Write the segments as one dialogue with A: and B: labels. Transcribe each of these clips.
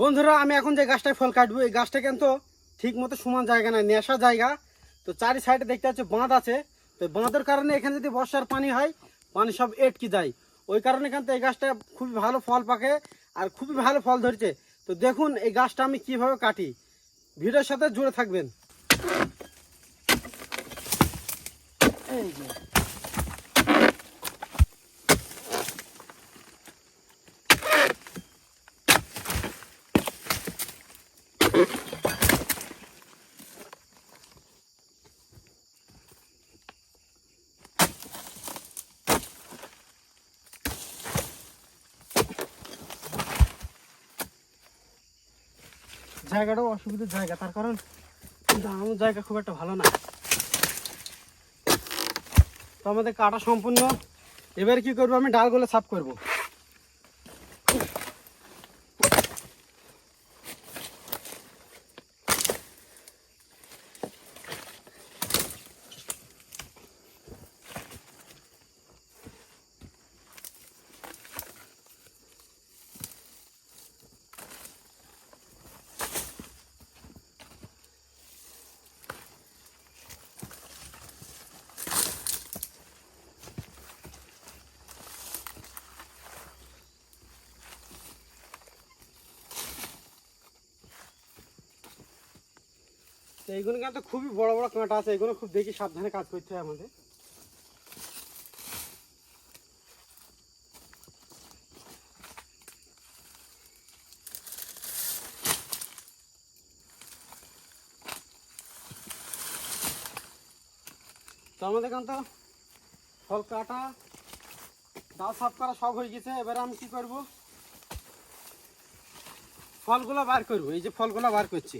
A: বন্ধুরা, আমি এখন যে গাছটায় ফল কাটবো, এই গাছটা কিন্তু ঠিক মতো সমান জায়গা না নেশা জায়গা। তো চারি সাইডে দেখতে পাচ্ছি বাঁধ আছে। তো বাঁধের কারণে এখানে যদি বর্ষার পানি হয়, পানি সব এটকে যায়। ওই কারণে কিন্তু এই গাছটা খুবই ভালো ফল পাকে আর খুবই ভালো ফল ধরছে। তো দেখুন এই গাছটা আমি কীভাবে কাটি। ভিডিওর সাথে জুড়ে থাকবেন। এই যে। জায়গাটাও অসুবিধার জায়গা, তার কারণ আমার জায়গা খুব একটা ভালো না। তো আমাদের কাটা সম্পূর্ণ। এবার কি করব? আমি ডালগুলো সাফ করব। তো এইগুলো কিন্তু খুবই বড় বড় কাঁটা আছে এগুলো খুব দেখি সাবধানে কাজ করতে হয় আমাদের। তো আমাদের কিন্তু ফল কাটা, ডাল সাফ করা সব হয়ে গেছে, এবারে আমি কি করব? ফলগুলো বার করব, এই যে ফলগুলো বার করছি।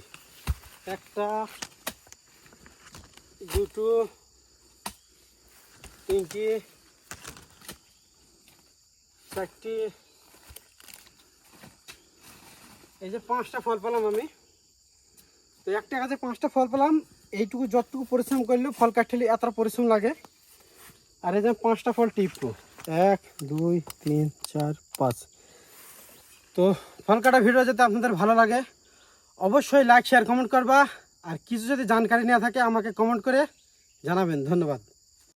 A: একটা, দুটো, তিনটি, চারটি। এই যে পাঁচটা ফল পেলাম আমি। তো একটা গাছে পাঁচটা ফল পেলাম, এইটুকু যতটুকু পরিশ্রম করলেও ফল কাটলে এতটা পরিশ্রম লাগে। আর এই যে পাঁচটা ফল টিপবো এক, দুই, তিন, চার, পাঁচ। তো ফল কাটা ভিডিও যাতে আপনাদের ভালো লাগে অবশ্যই লাইক শেয়ার কমেন্ট করবা। আর কিছু যদি জানকারি নেওয়া থাকে, আমাকে কমেন্ট করে জানাবেন। ধন্যবাদ।